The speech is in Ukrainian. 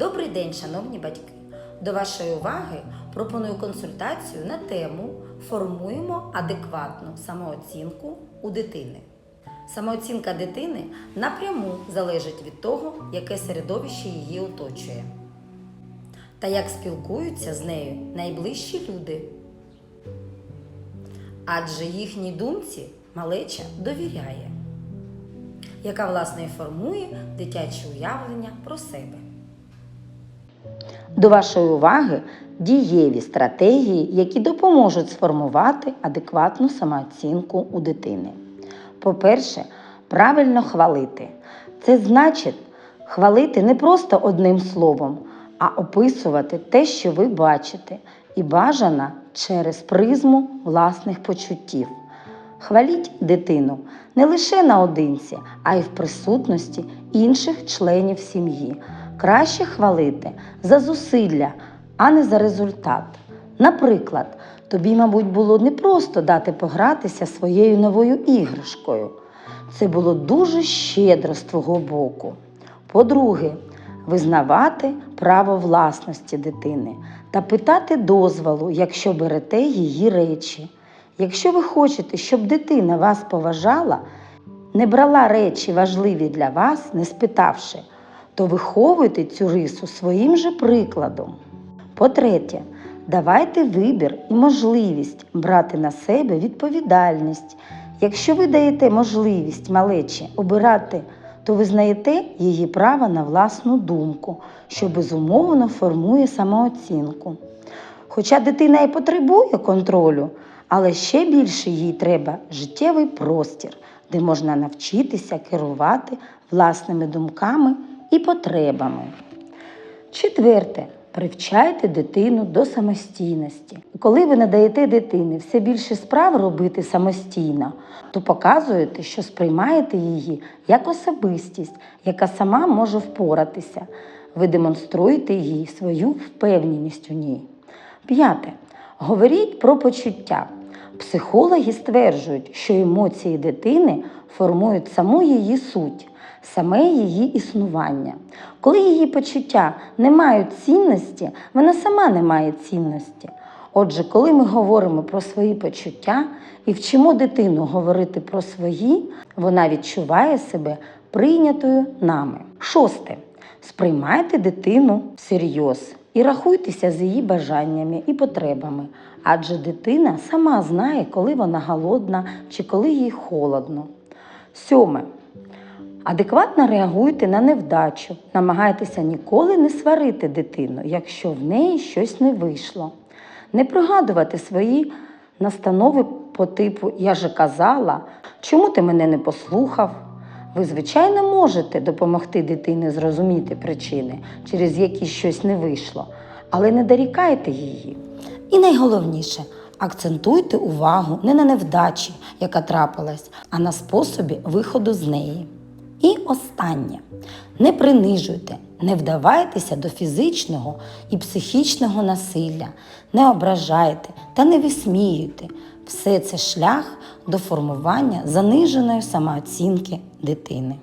Добрий день, шановні батьки! До вашої уваги пропоную консультацію на тему Формуємо адекватну самооцінку у дитини. Самооцінка дитини напряму залежить від того, яке середовище її оточує, та як спілкуються з нею найближчі люди. Адже їхній думці малеча довіряє, яка власне і формує дитяче уявлення про себе. До вашої уваги дієві стратегії, які допоможуть сформувати адекватну самооцінку у дитини. По-перше, правильно хвалити. Це значить хвалити не просто одним словом, а описувати те, що ви бачите, і бажано через призму власних почуттів. Хваліть дитину не лише наодинці, а й в присутності інших членів сім'ї. Краще хвалити за зусилля, а не за результат. Наприклад, тобі, мабуть, було не просто дати погратися своєю новою іграшкою. Це було дуже щедро з твого боку. По-друге, визнавати право власності дитини та питати дозволу, якщо берете її речі. Якщо ви хочете, щоб дитина вас поважала, не брала речі важливі для вас, не спитавши, то виховуйте цю рису своїм же прикладом. По-третє, давайте вибір і можливість брати на себе відповідальність. Якщо ви даєте можливість малечі обирати, то ви знаєте її право на власну думку, що безумовно формує самооцінку. Хоча дитина і потребує контролю, але ще більше їй треба життєвий простір, де можна навчитися керувати власними думками і потребами. Четверте. Привчайте дитину до самостійності. Коли ви надаєте дитині все більше справ робити самостійно, то показуєте, що сприймаєте її як особистість, яка сама може впоратися. Ви демонструєте їй свою впевненість у ній. П'яте. Говоріть про почуття. Психологи стверджують, що емоції дитини формують саму її суть, саме її існування. Коли її почуття не мають цінності, вона сама не має цінності. Отже, коли ми говоримо про свої почуття і вчимо дитину говорити про свої, вона відчуває себе прийнятою нами. Шосте. Сприймайте дитину всерйоз і рахуйтеся з її бажаннями і потребами, адже дитина сама знає, коли вона голодна чи коли їй холодно. Сьоме. Адекватно реагуйте на невдачу, намагайтеся ніколи не сварити дитину, якщо в неї щось не вийшло. Не пригадувати свої настанови по типу Я же казала, чому ти мене не послухав. Ви, звичайно, можете допомогти дитині зрозуміти причини, через які щось не вийшло, але не дорікайте її. І найголовніше, акцентуйте увагу не на невдачі, яка трапилась, а на способі виходу з неї. І останнє. Не принижуйте, не вдавайтеся до фізичного і психічного насилля, не ображайте та не висміюйте. Все це шлях до формування заниженої самооцінки дитини.